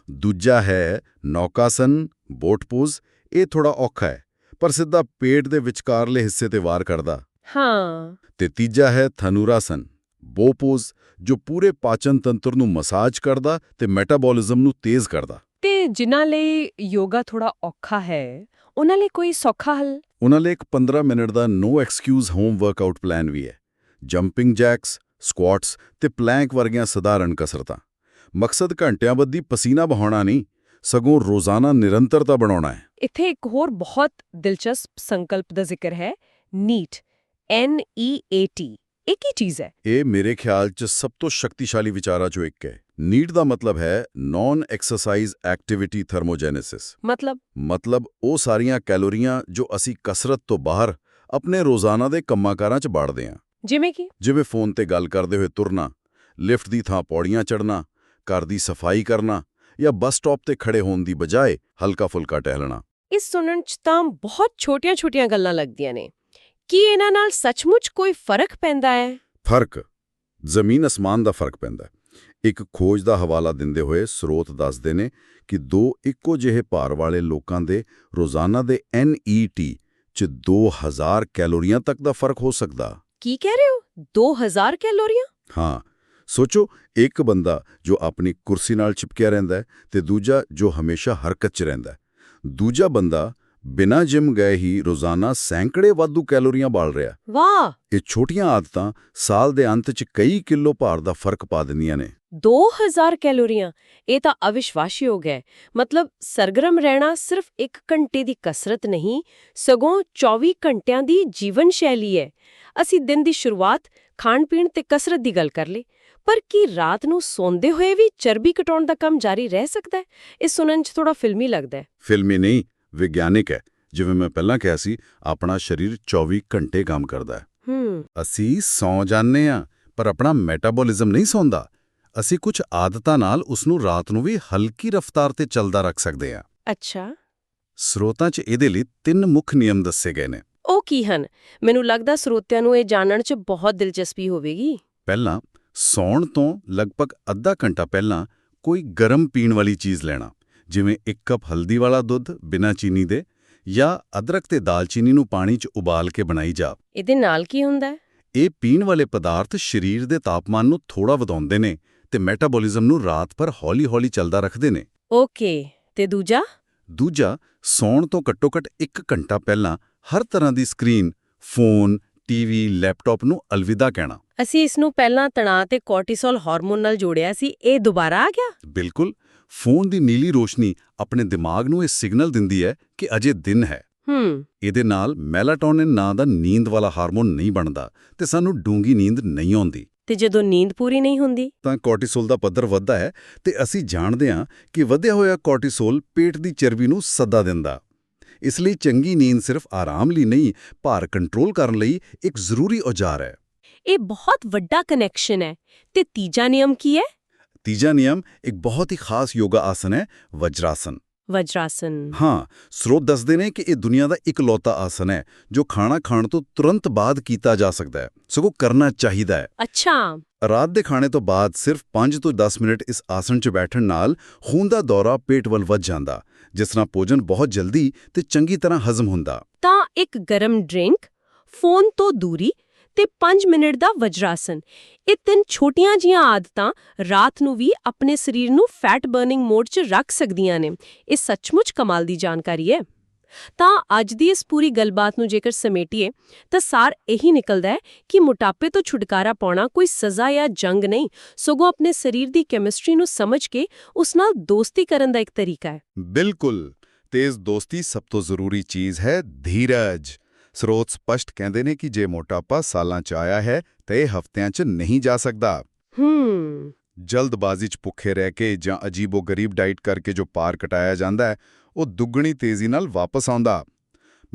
ਦੂਜਾ ਹੈ ਨੌਕਾਸਨ ਬੋਟ ਪੋਜ਼। ਇਹ ਥੋੜਾ ਔਖਾ ਹੈ ਪਰ ਸਿੱਧਾ ਪੇਟ ਦੇ ਵਿਚਕਾਰਲੇ ਹਿੱਸੇ ਤੇ ਵਾਰ ਕਰਦਾ ਹਾਂ। ਤੇ ਤੀਜਾ ਹੈ ਥਨੂਰਾਸਨ ਬੋ ਪੋਜ਼ ਜੋ ਪੂਰੇ ਪਾਚਨ ਤੰਤਰ ਨੂੰ ਮਸਾਜ ਕਰਦਾ ਤੇ ਮੈਟਾਬੋਲਿਜ਼ਮ ਨੂੰ ਤੇਜ਼ ਕਰਦਾ। ਤੇ ਜਿਨ੍ਹਾਂ ਲਈ ਯੋਗਾ ਥੋੜਾ ਔਖਾ ਹੈ ਉਹਨਾਂ ਲਈ ਕੋਈ ਸੌਖਾ ਹੱਲ? ਉਹਨਾਂ ਲਈ ਇੱਕ 15 ਮਿੰਟ ਦਾ no excuse home workout plan ਵੀ ਹੈ। ਜੰਪਿੰਗ ਜੈਕਸ ਸਕੁਆਟਸ ਤੇ ਪਲੈਂਕ ਵਰਗੀਆਂ ਸਧਾਰਨ ਕਸਰਤਾਂ। ਮਕਸਦ ਘੰਟਿਆਂ ਬੱਧੀ ਪਸੀਨਾ ਬਹਾਉਣਾ ਨਹੀਂ ਸਗੋਂ ਰੋਜ਼ਾਨਾ ਨਿਰੰਤਰਤਾ ਬਣਾਉਣਾ ਹੈ। ਇੱਥੇ ਇੱਕ ਹੋਰ ਬਹੁਤ ਦਿਲਚਸਪ ਸੰਕਲਪ ਦਾ ਜ਼ਿਕਰ ਹੈ NEET N E A T ਇਹ ਕੀ ਚੀਜ਼ ਹੈ? ਇਹ ਮੇਰੇ ਖਿਆਲ 'ਚ ਸਭ ਤੋਂ ਸ਼ਕਤੀਸ਼ਾਲੀ ਵਿਚਾਰਾਂ 'ਚੋਂ ਇੱਕ ਹੈ। ਨੀਡ ਦਾ ਮਤਲਬ ਹੈ ਨਾਨ ਐਕਸਰਸਾਈਜ਼ ਐਕਟੀਵਿਟੀ ਥਰਮੋਜੈਨੇਸਿਸ ਮਤਲਬ? ਮਤਲਬ ਉਹ ਸਾਰੀਆਂ ਕੈਲੋਰੀਆਂ ਜੋ ਅਸੀਂ ਕਸਰਤ ਤੋਂ ਬਾਹਰ ਆਪਣੇ ਰੋਜ਼ਾਨਾ ਦੇ ਕੰਮਾਂਕਾਰਾਂ 'ਚ ਬਾੜਦੇ ਹਾਂ। ਜਿਵੇਂ ਕਿ? ਜਿਵੇਂ ਫੋਨ ਤੇ ਗੱਲ ਕਰਦੇ ਹੋਏ ਤੁਰਨਾ ਲਿਫਟ ਦੀ ਥਾਂ ਪੌੜੀਆਂ ਚੜ੍ਹਨਾ ਘਰ ਦੀ ਸਫ਼ਾਈ ਕਰਨਾ ਜਾਂ ਬੱਸ ਸਟਾਪ ਤੇ ਖੜੇ ਹੋਣ ਦੀ ਬਜਾਏ ਹਲਕਾ-ਫੁਲਕਾ ਟਹਿਲਣਾ। ਇਸ ਸੁਣਨ ਚ ਤਾਂ ਬਹੁਤ ਛੋਟੀਆਂ-ਛੋਟੀਆਂ ਗੱਲਾਂ ਲੱਗਦੀਆਂ ਨੇ। ਕੀ ਇਹਨਾਂ ਨਾਲ ਸੱਚਮੁੱਚ ਕੋਈ ਫ਼ਰਕ ਪੈਂਦਾ ਹੈ? ਫ਼ਰਕ? ਜ਼ਮੀਨ ਅਸਮਾਨ ਦਾ ਫ਼ਰਕ ਪੈਂਦਾ। ਇੱਕ ਖੋਜ ਦਾ ਹਵਾਲਾ ਦਿੰਦੇ ਹੋਏ ਸਰੋਤ ਦੱਸਦੇ ਨੇ ਕਿ ਦੋ ਇੱਕੋ ਜਿਹੇ ਭਾਰ ਵਾਲੇ ਲੋਕਾਂ ਦੇ ਰੋਜ਼ਾਨਾ ਦੇ NET ਚ 2000 ਕੈਲੋਰੀਆਂ ਤੱਕ ਦਾ ਫ਼ਰਕ ਹੋ ਸਕਦਾ। ਕੀ ਕਹਿ ਰਹੇ ਹੋ? 2000 ਕੈਲੋਰੀਆਂ? ਹਾਂ ਸੋਚੋ ਇੱਕ ਬੰਦਾ ਜੋ ਆਪਣੀ ਕੁਰਸੀ ਨਾਲ ਚਿਪਕਿਆ ਰਹਿੰਦਾ ਹੈ ਤੇ ਦੂਜਾ ਜੋ ਹਮੇਸ਼ਾ ਹਰਕਤ 'ਚ ਰਹਿੰਦਾ ਹੈ। ਦੂਜਾ ਬੰਦਾ ਬਿਨਾਂ ਜਿਮ ਗਏ ਹੀ ਰੋਜ਼ਾਨਾ ਸੈਂਕੜੇ ਵਾਧੂ ਕੈਲੋਰੀਆਂ ਬਾਲ ਰਿਹਾ ਵਾਹ! ਇਹ ਛੋਟੀਆਂ ਆਦਤਾਂ ਸਾਲ ਦੇ ਅੰਤ 'ਚ ਕਈ ਕਿਲੋ ਭਾਰ ਦਾ ਫ਼ਰਕ ਪਾ ਦਿੰਦੀਆਂ ਨੇ। 2000 ਕੈਲੋਰੀਆਂ? ਇਹ ਤਾਂ ਅਵਿਸ਼ਵਾਸਯੋਗ ਹੈ ਮਤਲਬ ਸਰਗਰਮ ਰਹਿਣਾ ਸਿਰਫ 1 ਘੰਟੇ ਦੀ ਕਸਰਤ ਨਹੀਂ ਸਗੋਂ 24 ਘੰਟਿਆਂ ਦੀ ਜੀਵਨ ਸ਼ੈਲੀ ਹੈ। ਅਸੀਂ ਦਿਨ ਦੀ ਸ਼ੁਰੂਆਤ ਖਾਣ ਪੀਣ ਤੇ ਕਸਰਤ ਦੀ ਗੱਲ ਕਰ ਲਈ ਪਰ ਕੀ ਰਾਤ ਨੂੰ ਸੌਂਦੇ ਹੋਏ ਵੀ ਚਰਬੀ ਘਟਾਉਣ ਦਾ ਕੰਮ ਜਾਰੀ ਰਹਿ ਸਕਦਾ ਹੈ? ਇਹ ਸੁਣਨ 'ਚ ਥੋੜਾ ਫਿਲਮੀ ਲੱਗਦਾ ਹੈ। ਫਿਲਮੀ ਨਹੀਂ ਵਿਗਿਆਨਿਕ ਹੈ। ਜਿਵੇਂ ਮੈਂ ਪਹਿਲਾਂ ਕਿਹਾ ਸੀ ਆਪਣਾ ਸਰੀਰ 24 ਘੰਟੇ ਕੰਮ ਕਰਦਾ ਹੈ। ਹੂੰ। ਅਸੀਂ ਸੌਂ ਜਾਂਦੇ ਆ ਪਰ ਆਪਣਾ ਮੈਟਾਬੋਲਿਜ਼ਮ ਨਹੀਂ ਸੌਂਦਾ। ਅਸੀਂ ਕੁਝ ਆਦਤਾਂ ਨਾਲ ਉਸ ਨੂੰ ਰਾਤ ਨੂੰ ਵੀ ਹਲਕੀ ਰਫ਼ਤਾਰ ਤੇ ਚੱਲਦਾ ਰੱਖ ਸਕਦੇ ਆ ਅੱਛਾ। ਸਰੋਤਾਂ 'ਚ ਇਹਦੇ ਲਈ ਤਿੰਨ ਮੁੱਖ ਨਿਯਮ ਦੱਸੇ ਗਏ ਨੇ। ਉਹ ਕੀ ਹਨ? ਮੈਨੂੰ ਲੱਗਦਾ ਸਰੋਤਿਆਂ ਨੂੰ ਇਹ ਜਾਣਨ 'ਚ ਬਹੁਤ ਦਿਲਚਸਪੀ ਹੋਵੇਗੀ। ਪਹਿਲਾਂ ਸੌਣ ਤੋਂ ਲਗਭਗ ਅੱਧਾ ਘੰਟਾ ਪਹਿਲਾਂ ਕੋਈ ਗਰਮ ਪੀਣ ਵਾਲੀ ਚੀਜ਼ ਲੈਣਾ ਜਿਵੇਂ ਇੱਕ ਕੱਪ ਹਲਦੀ ਵਾਲਾ ਦੁੱਧ ਬਿਨਾਂ ਚੀਨੀ ਦੇ ਜਾਂ ਅਦਰਕ ਤੇ ਦਾਲਚੀਨੀ ਨੂੰ ਪਾਣੀ 'ਚ ਉਬਾਲ ਕੇ ਬਣਾਈ ਜਾ। ਇਹਦੇ ਨਾਲ ਕੀ ਹੁੰਦਾ? ਹੈ ਇਹ ਪੀਣ ਵਾਲੇ ਪਦਾਰਥ ਸਰੀਰ ਦੇ ਤਾਪਮਾਨ ਨੂੰ ਥੋੜਾ ਵਧਾਉਂਦੇ ਨੇ ਤੇ ਮੈਟਾਬੋਲਿਜ਼ਮ ਨੂੰ ਰਾਤ ਭਰ ਹੌਲੀ-ਹੌਲੀ ਚੱਲਦਾ ਰੱਖਦੇ ਨੇ। ਓਕੇ ਤੇ ਦੂਜਾ? ਦੂਜਾ ਸੌਣ ਤੋਂ ਘੱਟੋ-ਘੱਟ 1 ਘੰਟਾ ਪਹਿਲਾਂ ਹਰ ਤਰ੍ਹਾਂ ਦੀ ਸਕਰੀਨ ਫੋਨ ਟੀਵੀ ਲੈਪਟਾਪ ਨੂੰ ਅਲਵਿਦਾ ਕਹਿਣਾ। ਅਸੀਂ ਇਸ ਨੂੰ ਪਹਿਲਾਂ ਤਣਾਅ ਤੇ ਕੋਰਟੀਸੋਲ ਹਾਰਮੋਨ ਨਾਲ ਜੋੜਿਆ ਸੀ ਇਹ ਦੁਬਾਰਾ ਆ ਗਿਆ? ਬਿਲਕੁਲ। ਫੋਨ ਦੀ ਨੀਲੀ ਰੋਸ਼ਨੀ ਆਪਣੇ ਦਿਮਾਗ ਨੂੰ ਇਹ ਸਿਗਨਲ ਦਿੰਦੀ ਹੈ ਕਿ ਅਜੇ ਦਿਨ ਹੈ। ਹੂੰ। ਇਹਦੇ ਨਾਲ ਮੈਲਾਟੋਨਿਨ ਨਾਂ ਦਾ ਨੀਂਦ ਵਾਲਾ ਹਾਰਮੋਨ ਨਹੀਂ ਬਣਦਾ ਤੇ ਸਾਨੂੰ ਡੂੰਗੀ ਨੀਂਦ ਨਹੀਂ ਆਉਂਦੀ। ਤੇ ਜਦੋਂ ਨੀਂਦ ਪੂਰੀ ਨਹੀਂ ਹੁੰਦੀ? ਤਾਂ ਕੋਰਟੀਸੋਲ ਦਾ ਪੱਧਰ ਵੱਧਦਾ ਹੈ ਤੇ ਅਸੀਂ ਜਾਣਦੇ ਹਾਂ ਕਿ ਵਧਿਆ ਹੋਇਆ ਕੋਰਟੀਸੋਲ ਪੇਟ ਦੀ ਚਰਬੀ ਨੂੰ ਸੱਦਾ ਦਿੰਦਾ। ਇਸ ਲਈ ਚੰਗੀ ਨੀਂਦ ਸਿਰਫ ਆਰਾਮ ਲਈ ਨਹੀਂ ਭਾਰ ਕੰਟਰੋਲ ਕਰਨ ਲਈ ਇੱਕ ਜ਼ਰੂਰੀ ਔਜ਼ਾਰ ਹੈ। ਇਹ ਬਹੁਤ ਵੱਡਾ ਕਨੈਕਸ਼ਨ ਹੈ। ਤੇ ਤੀਜਾ ਨਿਯਮ ਕੀ ਹੈ? ਤੀਜਾ ਨਿਯਮ ਇੱਕ ਬਹੁਤ ਹੀ ਖਾਸ ਯੋਗਾ ਆਸਨ ਹੈ ਵਜਰਾਸਨ। ਵਜਰਾਸਨ। ਹਾਂ ਸਰੋਤ ਦੱਸਦੇ ਨੇ ਕਿ ਇਹ ਦੁਨੀਆ ਦਾ ਇਕਲੌਤਾ ਆਸਨ ਹੈ ਜੋ ਖਾਣਾ ਖਾਣ ਤੋਂ ਤੁਰੰਤ ਬਾਅਦ ਕੀਤਾ ਜਾ ਸਕਦਾ ਹੈ ਸਗੋਂ ਕਰਨਾ ਚਾਹੀਦਾ ਹੈ। ਅੱਛਾ। ਰਾਤ ਦੇ ਖਾਣੇ ਤੋਂ ਬਾਅਦ ਸਿਰਫ 5 ਤੋਂ 10 ਮਿੰਟ ਇਸ ਆਸਣ 'ਚ ਬੈਠਣ ਨਾਲ ਖੂਨ ਦਾ ਦੌਰਾ ਪੇਟ ਵੱਲ ਵੱਧ ਜਾਂਦਾ। ਜਿਸ ਨਾਲ ਭੋਜਨ ਬਹੁਤ ਜਲਦੀ ਤੇ ਚੰਗੀ ਤਰ੍ਹਾਂ ਹਜ਼ਮ ਹੁੰਦਾ। ਤਾਂ ਇੱਕ ਗਰਮ ਡਰਿੰਕ, ਫੋਨ ਤੋਂ ਦੂਰੀ ਤੇ 5 ਮਿੰਟ ਦਾ ਵਜਰਾਸਨ। ਇਹ ਤਿੰਨ ਛੋਟੀਆਂ ਜੀਆਂ ਆਦਤਾਂ ਰਾਤ ਨੂੰ ਵੀ ਆਪਣੇ ਸਰੀਰ ਨੂੰ ਫੈਟ ਬਰਨਿੰਗ ਮੋਡ 'ਚ ਰੱਖ ਸਕਦੀਆਂ ਨੇ। ਇਹ ਸੱਚਮੁੱਚ ਕਮਾਲ ਦੀ ਜਾਣਕਾਰੀ ਹੈ। ਤਾਂ ਅੱਜ ਦੀ ਇਸ ਪੂਰੀ ਗੱਲਬਾਤ ਨੂੰ ਜੇਕਰ ਸਮੇਟੀਏ ਤਾਂ ਸਾਰ ਇਹੀ ਨਿਕਲਦਾ ਹੈ ਕਿ ਮੋਟਾਪੇ ਤੋਂ ਛੁਟਕਾਰਾ ਪਾਉਣਾ ਕੋਈ ਸਜ਼ਾ ਜਾਂ ਜੰਗ ਨਹੀਂ ਸਗੋਂ ਆਪਣੇ ਸਰੀਰ ਦੀ ਕੈਮਿਸਟਰੀ ਨੂੰ ਸਮਝ ਕੇ ਉਸ ਨਾਲ ਦੋਸਤੀ ਕਰਨ ਦਾ ਇੱਕ ਤਰੀਕਾ ਹੈ। ਬਿਲਕੁਲ! ਤੇਜ਼ ਦੋਸਤੀ ਸਭ ਤੋਂ ਜ਼ਰੂਰੀ ਚੀਜ਼ ਹੈ ਧੀਰਜ। ਸਰੋਤ ਸਪਸ਼ਟ ਕਹਿੰਦੇ ਨੇ ਕਿ ਜੇ ਮੋਟਾਪਾ ਸਾਲਾਂ 'ਚ ਆਇਆ ਹੈ ਤੇ ਇਹ ਹਫ਼ਤਿਆਂ 'ਚ ਨਹੀਂ ਜਾ ਸਕਦਾ। ਹੂੰ। ਜਲਦਬਾਜ਼ੀ 'ਚ ਭੁੱਖੇ ਰਹਿ ਕੇ ਜਾਂ ਅਜੀਬੋ-ਗਰੀਬ ਡਾਈਟ ਕਰਕੇ ਜੋ ਪਾਰ ਕਟਾਇਆ ਜਾਂਦਾ ਹੈ ਉਹ ਦੁੱਗਣੀ ਤੇਜ਼ੀ ਨਾਲ ਵਾਪਸ ਆਉਂਦਾ।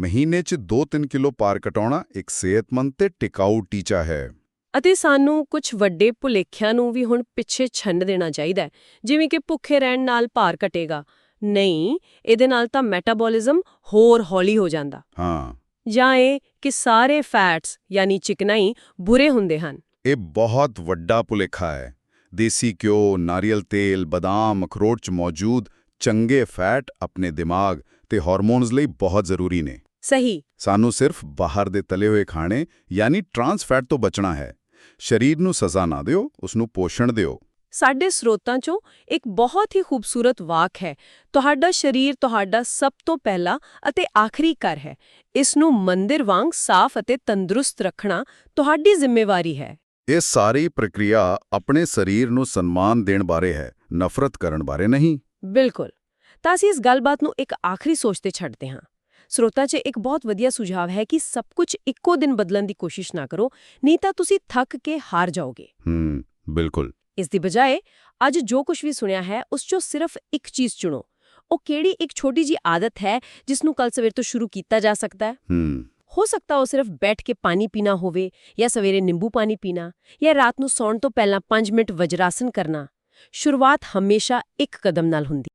ਮਹੀਨੇ 'ਚ 2-3 ਕਿਲੋ ਪਾਰ ਕਟਾਉਣਾ ਇੱਕ ਸਿਹਤਮੰਦ ਤੇ ਟਿਕਾਊ ਟੀਚਾ ਹੈ। ਅਤੇ ਸਾਨੂੰ ਕੁਝ ਵੱਡੇ ਭੁਲੇਖਿਆਂ ਨੂੰ ਵੀ ਹੁਣ ਪਿੱਛੇ ਛੱਡ ਦੇਣਾ ਚਾਹੀਦਾ ਜਿਵੇਂ ਕਿ ਭੁੱਖੇ ਰਹਿਣ ਨਾਲ ਭਾਰ ਘਟੇਗਾ। ਨਹੀਂ ਇਹਦੇ ਨਾਲ ਤਾਂ ਮੈਟਾਬੋਲਿਜ਼ਮ ਹੋਰ ਹੌਲੀ ਹੋ ਜਾਂਦਾ। ਹਾਂ। ਜਾਂ ਇਹ ਕਿ ਸਾਰੇ ਫੈਟਸ ਯਾਨੀ ਚਿਕਨਾਈ ਬੁਰੇ ਹੁੰਦੇ ਹਨ। ਇਹ ਬਹੁਤ ਵੱਡਾ ਭੁਲੇਖਾ ਹੈ। ਦੇਸੀ ਘਿਓ ਨਾਰੀਅਲ ਤੇਲ ਬਦਾਮ ਅਖਰੋਟ 'ਚ ਮੌਜੂਦ ਚੰਗੇ ਫੈਟ ਆਪਣੇ ਦਿਮਾਗ ਤੇ ਹਾਰਮੋਨਸ ਲਈ ਬਹੁਤ ਜ਼ਰੂਰੀ ਨੇ। ਸਹੀ। ਸਾਨੂੰ ਸਿਰਫ ਬਾਹਰ ਦੇ ਤਲੇ ਹੋਏ ਖਾਣੇ ਯਾਨੀ ਟਰਾਂਸ ਫੈਟ ਤੋਂ ਬਚਣਾ ਹੈ। ਸਰੀਰ ਨੂੰ ਸਜ਼ਾ ਨਾ ਦਿਓ ਉਸ ਨੂੰ ਪੋਸ਼ਣ ਦਿਓ। ਸਾਡੇ ਸਰੋਤਾਂ ਚੋਂ ਇੱਕ ਬਹੁਤ ਹੀ ਖੂਬਸੂਰਤ ਵਾਕ ਹੈ ਤੁਹਾਡਾ ਸਰੀਰ ਤੁਹਾਡਾ ਸਭ ਤੋਂ ਪਹਿਲਾ ਅਤੇ ਆਖਰੀ ਘਰ ਹੈ। ਇਸ ਨੂੰ ਮੰਦਿਰ ਵਾਂਗ ਸਾਫ਼ ਅਤੇ ਤੰਦਰੁਸਤ ਰੱਖਣਾ ਤੁਹਾਡੀ ਜ਼ਿੰਮੇਵਾਰੀ ਹੈ। ਇਹ ਸਾਰੀ ਪ੍ਰਕਿਰਿਆ ਆਪਣੇ ਸਰੀਰ ਨੂੰ ਸਨਮਾਨ ਦੇਣ ਬਾਰੇ ਹੈ ਨਫ਼ਰਤ ਕਰਨ ਬਾਰੇ ਨਹੀਂ। ਬਿਲਕੁਲ। ਤਾਂ ਅਸੀਂ ਇਸ ਗੱਲਬਾਤ ਨੂੰ ਇੱਕ ਆਖਰੀ ਸੋਚ ਤੇ ਛੱਡਦੇ ਹਾਂ। ਸਰੋਤਾਂ 'ਚ ਇੱਕ ਬਹੁਤ ਵਧੀਆ ਸੁਝਾਅ ਹੈ ਕਿ ਸਭ ਕੁਝ ਇੱਕੋ ਦਿਨ ਬਦਲਣ ਦੀ ਕੋਸ਼ਿਸ਼ ਨਾ ਕਰੋ ਨਹੀਂ ਤਾਂ ਤੁਸੀਂ ਥੱਕ ਕੇ ਹਾਰ ਜਾਓਗੇ। ਹੂੰ ਬਿਲਕੁਲ। ਇਸ ਦੀ ਬਜਾਏ ਅੱਜ ਜੋ ਕੁਝ ਵੀ ਸੁਣਿਆ ਹੈ ਉਸ 'ਚੋਂ ਸਿਰਫ ਇੱਕ ਚੀਜ਼ ਚੁਣੋ। ਉਹ ਕਿਹੜੀ ਇੱਕ ਛੋਟੀ ਜੀ ਆਦਤ ਹੈ ਜਿਸ ਨੂੰ ਕੱਲ ਸਵੇਰ ਤੋਂ ਸ਼ੁਰੂ ਕੀਤਾ ਜਾ ਸਕਦਾ ਹੈ? ਹੂੰ। ਹੋ ਸਕਦਾ ਉਹ ਸਿਰਫ ਬੈਠ ਕੇ ਪਾਣੀ ਪੀਣਾ ਹੋਵੇ ਜਾਂ ਸਵੇਰੇ ਨਿੰਬੂ ਪਾਣੀ ਪੀਣਾ ਜਾਂ ਰਾਤ ਨੂੰ ਸੌਣ ਤੋਂ ਪਹਿਲਾਂ 5 ਮਿੰਟ ਵਜਰਾਸਨ ਕਰਨਾ। ਸ਼ੁਰੂਆਤ ਹਮੇਸ਼ਾ ਇੱਕ ਕਦਮ ਨਾਲ ਹੁੰਦੀ